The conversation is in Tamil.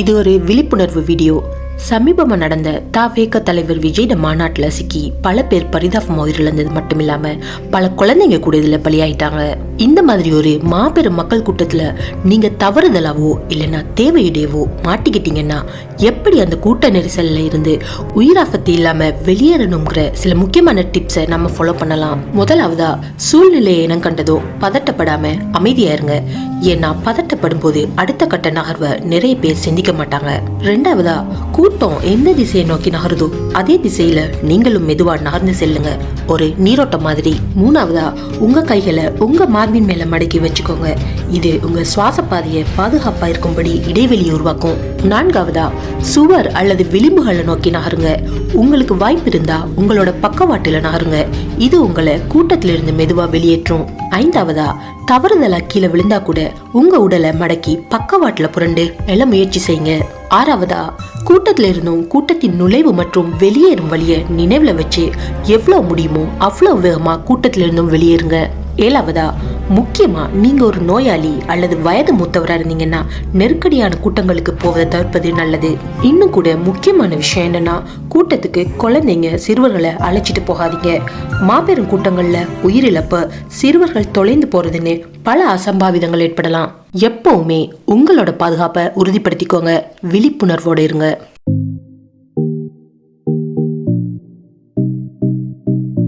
இது ஒரு விழிப்புணர்வு வீடியோ. சமீபமாக நடந்த தாவேக தலைவர் விஜய் மாநாட்டில் சிக்கி பல பேர் பரிதாபம் உயிரிழந்தது மட்டும் இல்லாமல் பல குழந்தைங்க கூட இதில் பலியாயிட்டாங்க. இந்த மாதிரி ஒரு மாபெரும் மக்கள் கூட்டத்தில் நீங்கள் தவறுதலாவோ இல்லைன்னா தேவையுடையவோ மாட்டிக்கிட்டீங்கன்னா எப்படி அந்த கூட்ட நெரிசலில் இருந்து உயிராபத்து இல்லாமல் வெளியேறணுங்கிற சில முக்கியமான டிப்ஸை நம்ம ஃபாலோ பண்ணலாம். முதலாவதா சூழ்நிலையை இனம் கண்டதோ பதட்டப்படாமல் அமைதியாக இருங்க. ஏன்னா பதட்டப்படும் போது அடுத்த கட்ட நகர்வை நிறைய பேர் சிந்திக்க மாட்டாங்க. ரெண்டாவதா கூட்டம் எந்த திசையை நோக்கி நகருதோ அதே திசையில நீங்களும் மெதுவா நகர்ந்து செல்லுங்க. ஒரு நீரோட்டம் மாதிரி. மூணாவதா உங்க கைகளை உங்க மார்பின் மேல மடக்கி வச்சுக்கோங்க. இது உங்க சுவாச பாதையை பாதுகாப்பா இருக்கும்படி இடைவெளி உருவாக்கும். நான்காவதா சுவர் அல்லது விளிம்புகளை நோக்கி நகருங்க. உங்களுக்கு வாய்ப்பு இருந்தா உங்களோட பக்கவாட்டுல நகருங்க. இது உங்களை கூட்டத்திலிருந்து மெதுவா வெளியேற்றும். ஐந்தாவதா தவறுதலா கீழே விழுந்தா கூட உங்க உடலை மடக்கி பக்கவாட்டுல புரண்டு எழ முயற்சி செய்யுங்க. ஆறாவதா கூட்டத்தில் இருந்தும் கூட்டத்தின் நுழைவு மற்றும் வெளியேறும் வழியை நினைவில் வச்சு எவ்வளோ முடியுமோ அவ்வளோ வேகமாக கூட்டத்திலிருந்தும் வெளியேறுங்க. ஏழாவதா? முக்கியமாக நீங்கள் ஒரு நோயாளி அல்லது வயது மூத்தவராக இருந்தீங்கன்னா நெருக்கடியான கூட்டங்களுக்கு போவதை தவிர்ப்பது நல்லது. இன்னும் கூட முக்கியமான விஷயம் என்னன்னா கூட்டத்துக்கு குழந்தைங்க சிறுவர்களை அழைச்சிட்டு போகாதீங்க. மாபெரும் கூட்டங்களில் உயிரிழப்பு சிறுவர்கள் தொலைந்து போகிறதுன்னு பல அசம்பாவிதங்கள் ஏற்படலாம். எப்பவுமே உங்களோட பாதுகாப்பை உறுதிப்படுத்திக்கோங்க. விழிப்புணர்வோடு இருங்க.